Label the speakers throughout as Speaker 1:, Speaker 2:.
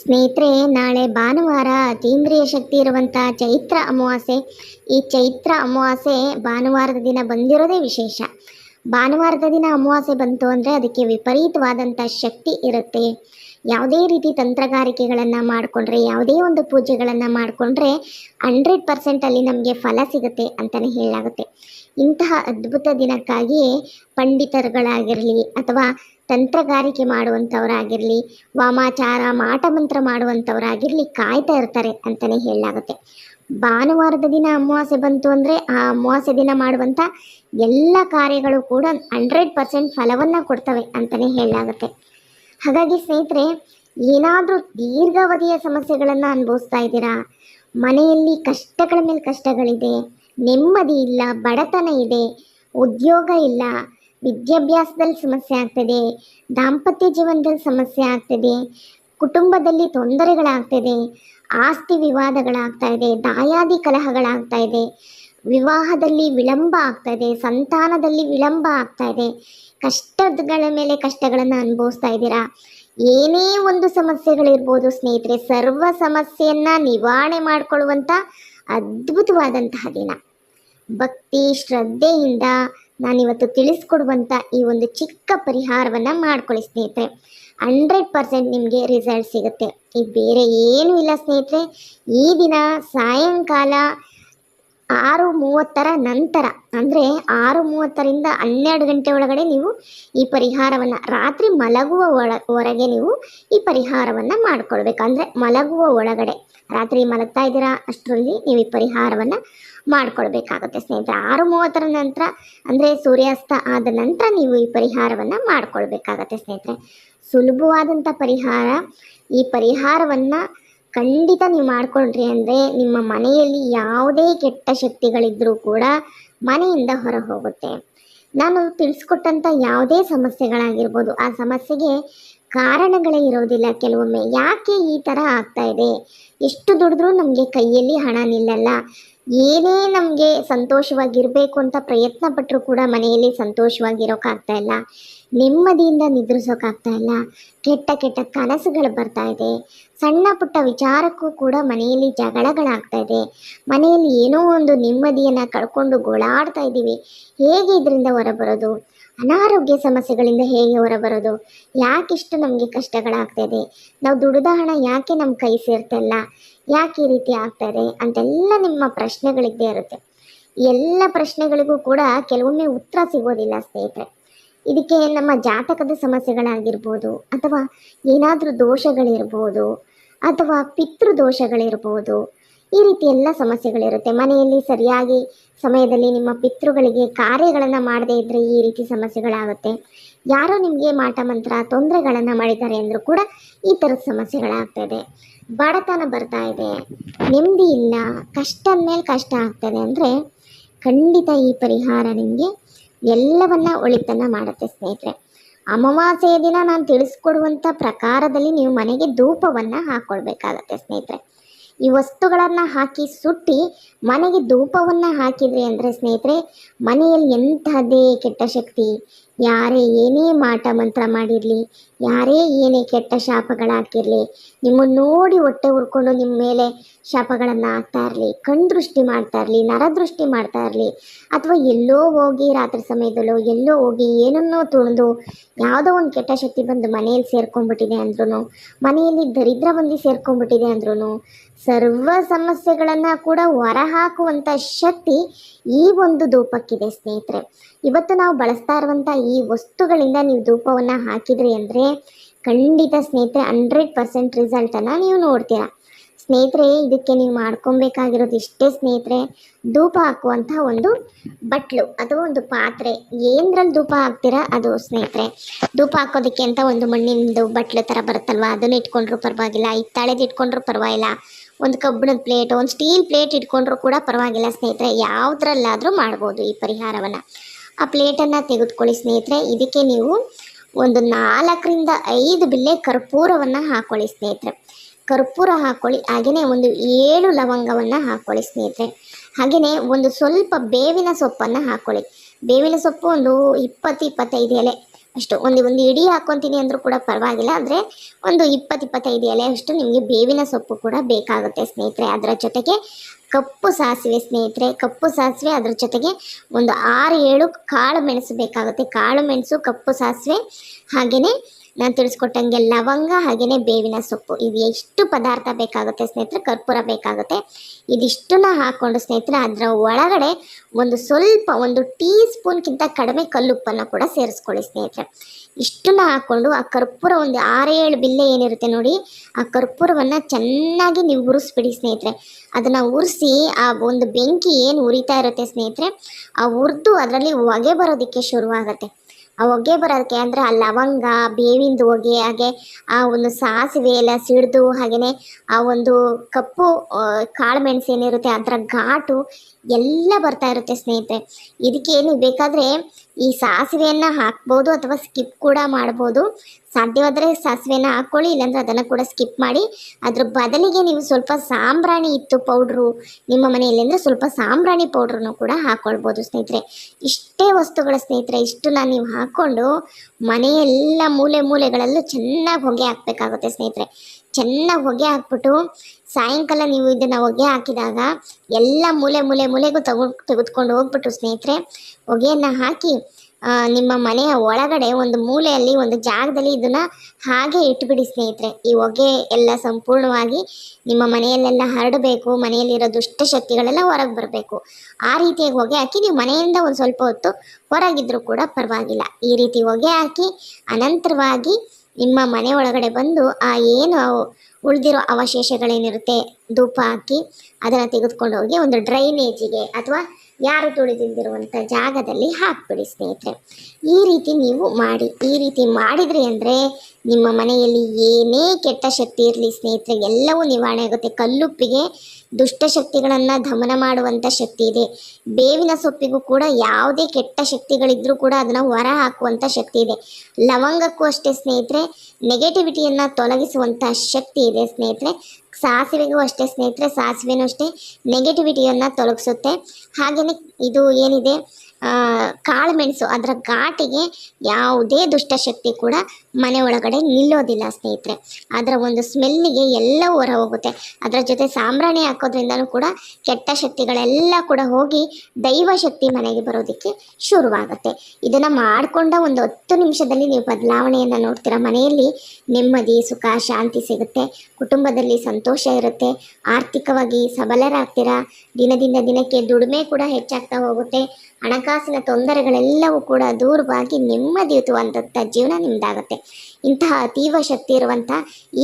Speaker 1: ಸ್ನೇಹಿತರೆ, ನಾಳೆ ಭಾನುವಾರ ಅತೀಂದ್ರಿಯ ಶಕ್ತಿ ಇರುವಂತಹ ಚೈತ್ರ ಅಮಾವಾಸ್ಯೆ. ಈ ಚೈತ್ರ ಅಮಾವಾಸ್ಯೆ ಭಾನುವಾರದ ದಿನ ಬಂದಿರೋದೇ ವಿಶೇಷ. ಭಾನುವಾರದ ದಿನ ಅಮಾವಾಸ್ಯೆ ಬಂತು ಅಂದರೆ ಅದಕ್ಕೆ ವಿಪರೀತವಾದಂಥ ಶಕ್ತಿ ಇರುತ್ತೆ. ಯಾವುದೇ ರೀತಿ ತಂತ್ರಗಾರಿಕೆಗಳನ್ನು ಮಾಡಿಕೊಂಡ್ರೆ, ಯಾವುದೇ ಒಂದು ಪೂಜೆಗಳನ್ನು ಮಾಡಿಕೊಂಡ್ರೆ ಹಂಡ್ರೆಡ್ ಪರ್ಸೆಂಟಲ್ಲಿ ನಮಗೆ ಫಲ ಸಿಗುತ್ತೆ ಅಂತಲೇ ಹೇಳಲಾಗುತ್ತೆ. ಇಂತಹ ಅದ್ಭುತ ದಿನಕ್ಕಾಗಿ ಪಂಡಿತರುಗಳಾಗಿರಲಿ ಅಥವಾ ತಂತ್ರಗಾರಿಕೆ ಮಾಡುವಂಥವರಾಗಿರಲಿ ವಾಮಾಚಾರ ಮಾಟಮಂತ್ರ ಮಾಡುವಂಥವರಾಗಿರಲಿ ಕಾಯ್ತಾ ಇರ್ತಾರೆ ಅಂತಲೇ ಹೇಳಲಾಗುತ್ತೆ. ಭಾನುವಾರದ ದಿನ ಅಮಾವಾಸ್ಯೆ ಬಂತು ಅಂದರೆ ಆ ಅಮಾವಾಸ್ಯೆ ದಿನ ಮಾಡುವಂಥ ಎಲ್ಲ ಕಾರ್ಯಗಳು ಕೂಡ ಹಂಡ್ರೆಡ್ ಪರ್ಸೆಂಟ್ ಫಲವನ್ನು ಕೊಡ್ತವೆ ಅಂತಲೇ ಹೇಳಲಾಗುತ್ತೆ. ಹಾಗಾಗಿ ಸ್ನೇಹಿತರೆ, ಏನಾದರೂ ದೀರ್ಘಾವಧಿಯ ಸಮಸ್ಯೆಗಳನ್ನು ಅನುಭವಿಸ್ತಾ ಇದ್ದೀರಾ? ಮನೆಯಲ್ಲಿ ಕಷ್ಟಗಳ ಮೇಲೆ ಕಷ್ಟಗಳಿದೆ, ನೆಮ್ಮದಿ ಇಲ್ಲ, ಬಡತನ ಇದೆ, ಉದ್ಯೋಗ ಇಲ್ಲ, ವಿದ್ಯಾಭ್ಯಾಸದಲ್ಲಿ ಸಮಸ್ಯೆ ಆಗ್ತದೆ, ದಾಂಪತ್ಯ ಜೀವನದಲ್ಲಿ ಸಮಸ್ಯೆ ಆಗ್ತದೆ, ಕುಟುಂಬದಲ್ಲಿ ತೊಂದರೆಗಳಾಗ್ತದೆ, ಆಸ್ತಿ ವಿವಾದಗಳಾಗ್ತಾ ಇದೆ, ದಾಯಾದಿ ಕಲಹಗಳಾಗ್ತಾ ಇದೆ ವಿವಾಹದಲ್ಲಿ ವಿಳಂಬ ಆಗ್ತಾ ಇದೆ, ಸಂತಾನದಲ್ಲಿ ವಿಳಂಬ ಆಗ್ತಾ ಇದೆ. ಕಷ್ಟಗಳ ಮೇಲೆ ಕಷ್ಟಗಳನ್ನು ಅನುಭವಿಸ್ತಾ ಇದ್ದೀರಾ? ಏನೇ ಒಂದು ಸಮಸ್ಯೆಗಳಿರ್ಬೋದು ಸ್ನೇಹಿತರೆ, ಸರ್ವ ಸಮಸ್ಯೆಯನ್ನು ನಿವಾರಣೆ ಮಾಡಿಕೊಳ್ಳುವಂಥ ಅದ್ಭುತವಾದಂತಹ ದಿನ. ಭಕ್ತಿ, ಶ್ರದ್ಧೆಯಿಂದ ನಾನಿವತ್ತು ತಿಳಿಸ್ಕೊಡುವಂಥ ಈ ಒಂದು ಚಿಕ್ಕ ಪರಿಹಾರವನ್ನು ಮಾಡ್ಕೊಳ್ಳಿ ಸ್ನೇಹಿತರೆ. ಹಂಡ್ರೆಡ್ ಪರ್ಸೆಂಟ್ ನಿಮಗೆ ರಿಸಲ್ಟ್ ಸಿಗುತ್ತೆ. ಈ ಬೇರೆ ಏನೂ ಇಲ್ಲ ಸ್ನೇಹಿತರೆ. ಈ ದಿನ ಸಾಯಂಕಾಲ ಆರು ಮೂವತ್ತರ ನಂತರ, ಅಂದರೆ ಆರು ಮೂವತ್ತರಿಂದ ಹನ್ನೆರಡು ಗಂಟೆ ಒಳಗಡೆ ನೀವು ಈ ಪರಿಹಾರವನ್ನು, ರಾತ್ರಿ ಮಲಗುವ ಒಳ ನೀವು ಈ ಪರಿಹಾರವನ್ನು ಮಾಡ್ಕೊಳ್ಬೇಕು. ಅಂದರೆ ಮಲಗುವ ಒಳಗಡೆ, ರಾತ್ರಿ ಮಲಗ್ತಾ ಇದ್ದೀರಾ ಅಷ್ಟರಲ್ಲಿ ನೀವು ಈ ಪರಿಹಾರವನ್ನು ಮಾಡ್ಕೊಳ್ಬೇಕಾಗುತ್ತೆ ಸ್ನೇಹಿತರೆ. ಆರು ಮೂವತ್ತರ ನಂತರ, ಅಂದರೆ ಸೂರ್ಯಾಸ್ತ ಆದ ನಂತರ ನೀವು ಈ ಪರಿಹಾರವನ್ನು ಮಾಡ್ಕೊಳ್ಬೇಕಾಗತ್ತೆ ಸ್ನೇಹಿತರೆ. ಸುಲಭವಾದಂಥ ಪರಿಹಾರ, ಈ ಪರಿಹಾರವನ್ನು ಖಂಡಿತ ನೀವು ಮಾಡ್ಕೊಂಡ್ರಿ ಅಂದರೆ ನಿಮ್ಮ ಮನೆಯಲ್ಲಿ ಯಾವುದೇ ಕೆಟ್ಟ ಶಕ್ತಿಗಳಿದ್ದರೂ ಕೂಡ ಮನೆಯಿಂದ ಹೊರ ಹೋಗುತ್ತೆ. ನಾನು ತಿಳಿಸ್ಕೊಟ್ಟಂಥ ಯಾವುದೇ ಸಮಸ್ಯೆಗಳಾಗಿರ್ಬೋದು, ಆ ಸಮಸ್ಯೆಗೆ ಕಾರಣಗಳೇ ಇರೋದಿಲ್ಲ ಕೆಲವೊಮ್ಮೆ. ಯಾಕೆ ಈ ಥರ ಆಗ್ತಾ ಇದೆ? ಎಷ್ಟು ದುಡಿದ್ರೂ ನಮಗೆ ಕೈಯಲ್ಲಿ ಹಣ ನಿಲ್ಲಲ್ಲ. ಏನೇ ನಮಗೆ ಸಂತೋಷವಾಗಿರಬೇಕು ಅಂತ ಪ್ರಯತ್ನ ಪಟ್ಟರೂ ಕೂಡ ಮನೆಯಲ್ಲಿ ಸಂತೋಷವಾಗಿರೋಕ್ಕಾಗ್ತಾ ಇಲ್ಲ. ನೆಮ್ಮದಿಯಿಂದ ನಿದ್ರಿಸೋಕ್ಕಾಗ್ತಾ ಇಲ್ಲ. ಕೆಟ್ಟ ಕೆಟ್ಟ ಕನಸುಗಳು ಬರ್ತಾ ಇದೆ. ಸಣ್ಣ ಪುಟ್ಟ ವಿಚಾರಕ್ಕೂ ಕೂಡ ಮನೆಯಲ್ಲಿ ಜಗಳಗಳಾಗ್ತಾ ಇದೆ. ಮನೆಯಲ್ಲಿ ಏನೋ ಒಂದು ನೆಮ್ಮದಿಯನ್ನು ಕಳ್ಕೊಂಡು ಗೋಳಾಡ್ತಾ ಇದ್ದೀವಿ. ಹೇಗೆ ಇದರಿಂದ ಹೊರಬರೋದು? ಅನಾರೋಗ್ಯ ಸಮಸ್ಯೆಗಳಿಂದ ಹೇಗೆ ಹೊರಬರೋದು? ಯಾಕಿಷ್ಟು ನಮಗೆ ಕಷ್ಟಗಳಾಗ್ತಾ ಇದೆ? ನಾವು ದುಡಿದ ಹಣ ಯಾಕೆ ನಮ್ಮ ಕೈ ಸೇರ್ತಲ್ಲ ಯಾಕೆ ಈ ರೀತಿ ಆಗ್ತಾ ಇದೆ? ಅಂತೆಲ್ಲ ನಿಮ್ಮ ಪ್ರಶ್ನೆಗಳಿದ್ದೇ ಇರುತ್ತೆ. ಎಲ್ಲ ಪ್ರಶ್ನೆಗಳಿಗೂ ಕೂಡ ಕೆಲವೊಮ್ಮೆ ಉತ್ತರ ಸಿಗೋದಿಲ್ಲ ಸ್ನೇಹಿತರೆ. ಇದಕ್ಕೆ ನಮ್ಮ ಜಾತಕದ ಸಮಸ್ಯೆಗಳಾಗಿರ್ಬೋದು, ಅಥವಾ ಏನಾದರೂ ದೋಷಗಳಿರ್ಬೋದು, ಅಥವಾ ಪಿತೃ ದೋಷಗಳಿರ್ಬೋದು ಈ ರೀತಿ ಎಲ್ಲ ಸಮಸ್ಯೆಗಳಿರುತ್ತೆ. ಮನೆಯಲ್ಲಿ ಸರಿಯಾಗಿ ಸಮಯದಲ್ಲಿ ನಿಮ್ಮ ಪಿತೃಗಳಿಗೆ ಕಾರ್ಯಗಳನ್ನು ಮಾಡದೇ ಇದ್ದರೆ ಈ ರೀತಿ ಸಮಸ್ಯೆಗಳಾಗುತ್ತೆ. ಯಾರೋ ನಿಮಗೆ ಮಾಟ ಮಂತ್ರ ತೊಂದರೆಗಳನ್ನು ಮಾಡಿದ್ದಾರೆ ಅಂದರೂ ಕೂಡ ಈ ಥರದ ಸಮಸ್ಯೆಗಳಾಗ್ತದೆ. ಬಡತನ ಬರ್ತಾ ಇದೆ. ನೆಮ್ಮದಿ ಇಲ್ಲ. ಕಷ್ಟ ಮೇಲೆ ಕಷ್ಟ ಆಗ್ತದೆ ಅಂದರೆ ಖಂಡಿತ ಈ ಪರಿಹಾರ ನಿಮಗೆ ಎಲ್ಲವನ್ನ ಒಳಿತನ್ನ ಮಾಡುತ್ತೆ ಸ್ನೇಹಿತರೆ. ಅಮಾವಾಸ್ಯೆಯ ದಿನ ನಾನು ತಿಳಿಸ್ಕೊಡುವಂಥ ಪ್ರಕಾರದಲ್ಲಿ ನೀವು ಮನೆಗೆ ಧೂಪವನ್ನು ಹಾಕ್ಕೊಳ್ಬೇಕಾಗತ್ತೆ ಸ್ನೇಹಿತರೆ. ಈ ವಸ್ತುಗಳನ್ನು ಹಾಕಿ ಸುಟ್ಟಿ ಮನೆಗೆ ಧೂಪವನ್ನು ಹಾಕಿದ್ರಿ ಅಂದರೆ ಸ್ನೇಹಿತರೆ, ಮನೆಯಲ್ಲಿ ಎಂಥದ್ದೇ ಕೆಟ್ಟ ಶಕ್ತಿ? ಯಾರೇ ಏನೇ ಮಾಟ ಮಂತ್ರ ಮಾಡಿರಲಿ, ಯಾರೇ ಏನೇ ಕೆಟ್ಟ ಶಾಪಗಳಾಕಿರಲಿ ನಿಮ್ಮನ್ನು ನೋಡಿ ಹೊಟ್ಟೆ ಉರ್ಕೊಂಡು ನಿಮ್ಮ ಮೇಲೆ ಶಾಪಗಳನ್ನು ಹಾಕ್ತಾ ಇರಲಿ ಕಣ್ದೃಷ್ಟಿ ಮಾಡ್ತಾ ಇರಲಿ ನರದೃಷ್ಟಿ ಮಾಡ್ತಾ ಇರಲಿ, ಅಥವಾ ಎಲ್ಲೋ ಹೋಗಿ ರಾತ್ರಿ ಸಮಯದಲ್ಲೋ ಎಲ್ಲೋ ಹೋಗಿ ಏನನ್ನೋ ತುಳಿದು ಯಾವುದೋ ಒಂದು ಕೆಟ್ಟ ಶಕ್ತಿ ಬಂದು ಮನೆಯಲ್ಲಿ ಸೇರ್ಕೊಂಡ್ಬಿಟ್ಟಿದೆ ಅಂದ್ರೂ ಮನೆಯಲ್ಲಿ ದರಿದ್ರ ಬಂದು ಸೇರ್ಕೊಂಡ್ಬಿಟ್ಟಿದೆ ಅಂದ್ರೂ ಸರ್ವ ಸಮಸ್ಯೆಗಳನ್ನು ಕೂಡ ಹೊರಹಾಕುವಂಥ ಶಕ್ತಿ ಈ ಒಂದು ಧೂಪಕ್ಕಿದೆ, ಸ್ನೇಹಿತರೆ. ಇವತ್ತು ನಾವು ಬಳಸ್ತಾ ಇರುವಂಥ ಈ ವಸ್ತುಗಳಿಂದ ನೀವು ಧೂಪವನ್ನು ಹಾಕಿದ್ರಿ ಅಂದರೆ ಖಂಡಿತ ಸ್ನೇಹಿತರೆ ಹಂಡ್ರೆಡ್ ಪರ್ಸೆಂಟ್ ರಿಸಲ್ಟನ್ನು ನೀವು ನೋಡ್ತೀರಾ. ಸ್ನೇಹಿತರೆ, ಇದಕ್ಕೆ ನೀವು ಮಾಡ್ಕೊಬೇಕಾಗಿರೋದು ಇಷ್ಟೇ ಸ್ನೇಹಿತರೆ, ಧೂಪ ಹಾಕುವಂಥ ಒಂದು ಬಟ್ಲು ಅಥವಾ ಒಂದು ಪಾತ್ರೆ. ಏನರಲ್ಲಿ ಧೂಪ ಹಾಕ್ತೀರಾ ಅದು ಸ್ನೇಹಿತರೆ. ಧೂಪ ಹಾಕೋದಕ್ಕೆ ಅಂತ ಒಂದು ಮಣ್ಣಿನದು ಬಟ್ಲು ಥರ ಬರುತ್ತಲ್ವ? ಅದನ್ನು ಇಟ್ಕೊಂಡ್ರೂ ಪರವಾಗಿಲ್ಲ, ಹಿತ್ತಾಳೆದು ಇಟ್ಕೊಂಡ್ರೂ ಪರವಾಗಿಲ್ಲ. ಒಂದು ಕಬ್ಬಿಣದ ಪ್ಲೇಟ್ ಒಂದು ಸ್ಟೀಲ್ ಪ್ಲೇಟ್ ಇಟ್ಕೊಂಡ್ರೂ ಕೂಡ ಪರವಾಗಿಲ್ಲ ಸ್ನೇಹಿತರೆ. ಯಾವುದ್ರಲ್ಲಾದರೂ ಮಾಡ್ಬೋದು ಈ ಪರಿಹಾರವನ್ನು. ಆ ಪ್ಲೇಟನ್ನು ತೆಗೆದುಕೊಳ್ಳಿ ಸ್ನೇಹಿತರೆ. ಇದಕ್ಕೆ ನೀವು ಒಂದು ನಾಲ್ಕರಿಂದ ಐದು ಬಿಲ್ಲೆ ಕರ್ಪೂರವನ್ನು ಹಾಕ್ಕೊಳ್ಳಿ ಸ್ನೇಹಿತರೆ. ಕರ್ಪೂರ ಹಾಕ್ಕೊಳ್ಳಿ ಹಾಗೆಯೇ ಒಂದು ಏಳು ಲವಂಗವನ್ನು ಹಾಕ್ಕೊಳ್ಳಿ ಸ್ನೇಹಿತರೆ. ಹಾಗೆಯೇ ಒಂದು ಸ್ವಲ್ಪ ಬೇವಿನ ಸೊಪ್ಪನ್ನು ಹಾಕ್ಕೊಳ್ಳಿ ಬೇವಿನ ಸೊಪ್ಪು ಒಂದು ಇಪ್ಪತ್ತು, ಇಪ್ಪತ್ತೈದು ಎಲೆ. ಅಷ್ಟು, ಒಂದು ಒಂದು ಇಡಿ ಹಾಕ್ಕೊತೀನಿ ಅಂದರೂ ಕೂಡ ಪರವಾಗಿಲ್ಲ ಅಂದರೆ ಒಂದು ಇಪ್ಪತ್ತು ಇಪ್ಪತ್ತೈದು ಎಲೆ ಅಷ್ಟು ನಿಮಗೆ ಬೇವಿನ ಸೊಪ್ಪು ಕೂಡ ಬೇಕಾಗುತ್ತೆ ಸ್ನೇಹಿತರೆ. ಅದರ ಜೊತೆಗೆ ಕಪ್ಪು ಸಾಸಿವೆ ಸ್ನೇಹಿತರೆ, ಕಪ್ಪು ಸಾಸಿವೆ ಅದರ ಜೊತೆಗೆ ಒಂದು ಆರು, ಏಳು ಕಾಳು ಮೆಣಸು ಬೇಕಾಗುತ್ತೆ. ಕಾಳು ಮೆಣಸು, ಕಪ್ಪು ಸಾಸಿವೆ ಹಾಗೆಯೇ ನಾನು ತಿಳಿಸ್ಕೊಟ್ಟಂಗೆ ಲವಂಗ ಹಾಗೆಯೇ ಬೇವಿನ ಸೊಪ್ಪು. ಇದು ಎಷ್ಟು ಪದಾರ್ಥ ಬೇಕಾಗುತ್ತೆ ಸ್ನೇಹಿತರೆ? ಕರ್ಪೂರ ಬೇಕಾಗುತ್ತೆ. ಇದಿಷ್ಟನ್ನ ಹಾಕ್ಕೊಂಡು ಸ್ನೇಹಿತರೆ, ಅದರ ಒಳಗಡೆ ಒಂದು ಸ್ವಲ್ಪ, ಒಂದು ಟೀ ಸ್ಪೂನ್ಗಿಂತ ಕಡಿಮೆ ಕಲ್ಲುಪ್ಪನ್ನು ಕೂಡ ಸೇರಿಸ್ಕೊಳ್ಳಿ ಸ್ನೇಹಿತರೆ. ಇಷ್ಟನ್ನ ಹಾಕ್ಕೊಂಡು ಆ ಕರ್ಪೂರ ಒಂದು ಆರೇಳು ಬಿಲ್ಲೆ ಏನಿರುತ್ತೆ ನೋಡಿ, ಆ ಕರ್ಪೂರವನ್ನು ಚೆನ್ನಾಗಿ ನೀವು ಉರಿಸ್ಬಿಡಿ ಸ್ನೇಹಿತರೆ. ಅದನ್ನು ಉರಿಸಿ, ಆ ಒಂದು ಬೆಂಕಿ ಏನು ಉರಿತಾ ಇರುತ್ತೆ ಸ್ನೇಹಿತರೆ, ಆ ಉರಿದು ಅದರಲ್ಲಿ ಹೊಗೆ ಬರೋದಕ್ಕೆ ಶುರುವಾಗುತ್ತೆ. ಆ ಹೊಗೆ ಬರೋದಕ್ಕೆ ಅಂದರೆ ಆ ಲವಂಗ, ಬೇವಿಂದು ಹೊಗೆ, ಹಾಗೆ ಆ ಒಂದು ಸಾಸಿವೆ ಎಲ್ಲ ಸಿಡಿದು ಹಾಗೆಯೇ ಆ ಒಂದು ಕಪ್ಪು ಕಾಳು ಮೆಣಸು ಏನಿರುತ್ತೆ ಅದರ ಘಾಟು ಎಲ್ಲ ಬರ್ತಾ ಇರುತ್ತೆ ಸ್ನೇಹಿತರೆ. ಇದಕ್ಕೆ ನೀವು ಬೇಕಾದರೆ ಈ ಸಾಸಿವೆಯನ್ನು ಹಾಕ್ಬೋದು ಅಥವಾ ಸ್ಕಿಪ್ ಕೂಡ ಮಾಡ್ಬೋದು. ಸಾಧ್ಯವಾದರೆ ಸಾಸಿವೆನ ಹಾಕ್ಕೊಳ್ಳಿ, ಇಲ್ಲಾಂದರೆ ಅದನ್ನು ಕೂಡ ಸ್ಕಿಪ್ ಮಾಡಿ. ಅದ್ರ ಬದಲಿಗೆ ನೀವು ಸ್ವಲ್ಪ ಸಾಂಬ್ರಾಣಿ ಇತ್ತು ಪೌಡ್ರು ನಿಮ್ಮ ಮನೆಯಲ್ಲಿ ಅಂದರೆ ಸ್ವಲ್ಪ ಸಾಂಬ್ರಾಣಿ ಪೌಡ್ರನ್ನು ಕೂಡ ಹಾಕ್ಕೊಳ್ಬೋದು ಸ್ನೇಹಿತರೆ. ಇಷ್ಟೇ ವಸ್ತುಗಳ ಸ್ನೇಹಿತರೆ, ಇಷ್ಟನ್ನ ನೀವು ಹಾಕ್ಕೊಂಡು ಮನೆಯೆಲ್ಲ ಮೂಲೆ ಮೂಲೆಗಳಲ್ಲೂ ಚೆನ್ನಾಗಿ ಹೊಗೆ ಹಾಕಬೇಕಾಗುತ್ತೆ ಸ್ನೇಹಿತರೆ. ಚೆನ್ನಾಗಿ ಹೊಗೆ ಹಾಕ್ಬಿಟ್ಟು ಸಾಯಂಕಾಲ ನೀವು ಇದನ್ನು ಹೊಗೆ ಹಾಕಿದಾಗ ಎಲ್ಲ ಮೂಲೆ ಮೂಲೆ ಮೂಲೆಗೂ ತಗೊ, ತೆಗೆದುಕೊಂಡು ಹೋಗ್ಬಿಟ್ಟು ಸ್ನೇಹಿತರೆ, ಹೊಗೆಯನ್ನು ಹಾಕಿ ನಿಮ್ಮ ಮನೆಯ ಒಳಗಡೆ ಒಂದು ಮೂಲೆಯಲ್ಲಿ ಒಂದು ಜಾಗದಲ್ಲಿ ಇದನ್ನ ಹಾಗೆ ಇಟ್ಬಿಡಿ ಸ್ನೇಹಿತರೆ. ಈ ಹೊಗೆ ಎಲ್ಲ ಸಂಪೂರ್ಣವಾಗಿ ನಿಮ್ಮ ಮನೆಯಲ್ಲೆಲ್ಲ ಹರಡಬೇಕು, ಮನೆಯಲ್ಲಿರೋ ದುಷ್ಟಶಕ್ತಿಗಳೆಲ್ಲ ಹೊರಗೆ ಬರಬೇಕು. ಆ ರೀತಿಯಾಗಿ ಹೊಗೆ ಹಾಕಿ ನೀವು ಮನೆಯಿಂದ ಒಂದು ಸ್ವಲ್ಪ ಹೊತ್ತು ಹೊರಗಿದ್ರೂ ಕೂಡ ಪರವಾಗಿಲ್ಲ. ಈ ರೀತಿ ಹೊಗೆ ಹಾಕಿ ಅನಂತರವಾಗಿ ನಿಮ್ಮ ಮನೆ ಒಳಗಡೆ ಬಂದು ಆ ಏನು ಉಳಿದಿರೋ ಅವಶೇಷಗಳೇನಿರುತ್ತೆ, ಧೂಪ ಹಾಕಿ ಅದನ್ನು ತೆಗೆದುಕೊಂಡು ಹೋಗಿ ಒಂದು ಡ್ರೈನೇಜಿಗೆ ಅಥವಾ ಯಾರು ತುಳಿದಿಲ್ದಿರುವಂಥ ಜಾಗದಲ್ಲಿ ಹಾಕ್ಬಿಡಿ ಸ್ನೇಹಿತರೆ. ಈ ರೀತಿ ನೀವು ಮಾಡಿ ಈ ರೀತಿ ಮಾಡಿದ್ರಿ ಅಂದರೆ ನಿಮ್ಮ ಮನೆಯಲ್ಲಿ ಏನೇ ಕೆಟ್ಟ ಶಕ್ತಿ ಇರಲಿ ಸ್ನೇಹಿತರೆ ಎಲ್ಲವೂ ನಿವಾರಣೆ ಆಗುತ್ತೆ. ಕಲ್ಲುಪ್ಪಿಗೆ ದುಷ್ಟಶಕ್ತಿಗಳನ್ನು ದಮನ ಮಾಡುವಂಥ ಶಕ್ತಿ ಇದೆ. ಬೇವಿನ ಸೊಪ್ಪಿಗೂ ಕೂಡ ಯಾವುದೇ ಕೆಟ್ಟ ಶಕ್ತಿಗಳಿದ್ರೂ ಕೂಡ ಅದನ್ನು ಹೊರ ಹಾಕುವಂಥ ಶಕ್ತಿ ಇದೆ. ಲವಂಗಕ್ಕೂ ಅಷ್ಟೇ ಸ್ನೇಹಿತರೆ ನೆಗೆಟಿವಿಟಿಯನ್ನು ತೊಲಗಿಸುವಂಥ ಶಕ್ತಿ ಇದೆ ಸ್ನೇಹಿತರೆ. ಸಾಸಿವೆಗೂ ಅಷ್ಟೇ ಸ್ನೇಹಿತರೆ ಸಾಸಿವೆನೂ ಅಷ್ಟೇ ನೆಗೆಟಿವಿಟಿಯನ್ನು ತೊಲಗಿಸುತ್ತೆ. ಹಾಗೆಯೇ ಇದು ಏನಿದೆ ಆ, ಕಾಳುಮೆಣಸು ಅದರ ಘಾಟಿಗೆ ಯಾವುದೇ ದುಷ್ಟಶಕ್ತಿ ಕೂಡ ಮನೆ ಒಳಗಡೆ ನಿಲ್ಲೋದಿಲ್ಲ, ಸ್ನೇಹಿತರೆ. ಅದರ ಒಂದು ಸ್ಮೆಲ್ಲಿಗೆ ಎಲ್ಲ ಹೊರ ಹೋಗುತ್ತೆ ಅದರ ಜೊತೆ ಸಾಂಬ್ರಾಣಿ ಹಾಕೋದ್ರಿಂದನೂ ಕೂಡ ಕೆಟ್ಟ ಶಕ್ತಿಗಳೆಲ್ಲ ಕೂಡ ಹೋಗಿ ದೈವ ಶಕ್ತಿ ಮನೆಗೆ ಬರೋದಕ್ಕೆ ಶುರುವಾಗುತ್ತೆ. ಇದನ್ನು ಮಾಡಿಕೊಂಡ ಒಂದು ಹತ್ತು ನಿಮಿಷದಲ್ಲಿ ನೀವು ಬದಲಾವಣೆಯನ್ನು ನೋಡ್ತೀರಾ? ಮನೆಯಲ್ಲಿ ನೆಮ್ಮದಿ, ಸುಖ, ಶಾಂತಿ ಸಿಗುತ್ತೆ. ಕುಟುಂಬದಲ್ಲಿ ಸಂತೋಷ ಇರುತ್ತೆ. ಆರ್ಥಿಕವಾಗಿ ಸಬಲರಾಗ್ತೀರಾ? ದಿನದಿಂದ ದಿನಕ್ಕೆ ದುಡಿಮೆ ಕೂಡ ಹೆಚ್ಚಾಗ್ತಾ ಹೋಗುತ್ತೆ. ಹಣಕಾಸಿನ ತೊಂದರೆಗಳೆಲ್ಲವೂ ಕೂಡ ದೂರವಾಗಿ ನೆಮ್ಮದಿಯುತವಾದಂಥ ಜೀವನ ನಿಮ್ಮದಾಗುತ್ತೆ ಇಂತಹ ಅತೀವ ಶಕ್ತಿ ಇರುವಂಥ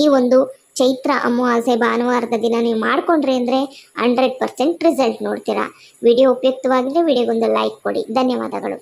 Speaker 1: ಈ ಒಂದು ಚೈತ್ರ ಅಮಾವಾಸ್ಯೆ ಭಾನುವಾರದ ದಿನ ನೀವು ಮಾಡಿಕೊಂಡ್ರಿ ಅಂದರೆ ಹಂಡ್ರೆಡ್ ಪರ್ಸೆಂಟ್ ರಿಸಲ್ಟ್ ನೋಡ್ತೀರಾ. ವಿಡಿಯೋ ಉಪಯುಕ್ತವಾಗಿದ್ದರೆ ವಿಡಿಯೋಗೊಂದು ಲೈಕ್ ಕೊಡಿ. ಧನ್ಯವಾದಗಳು.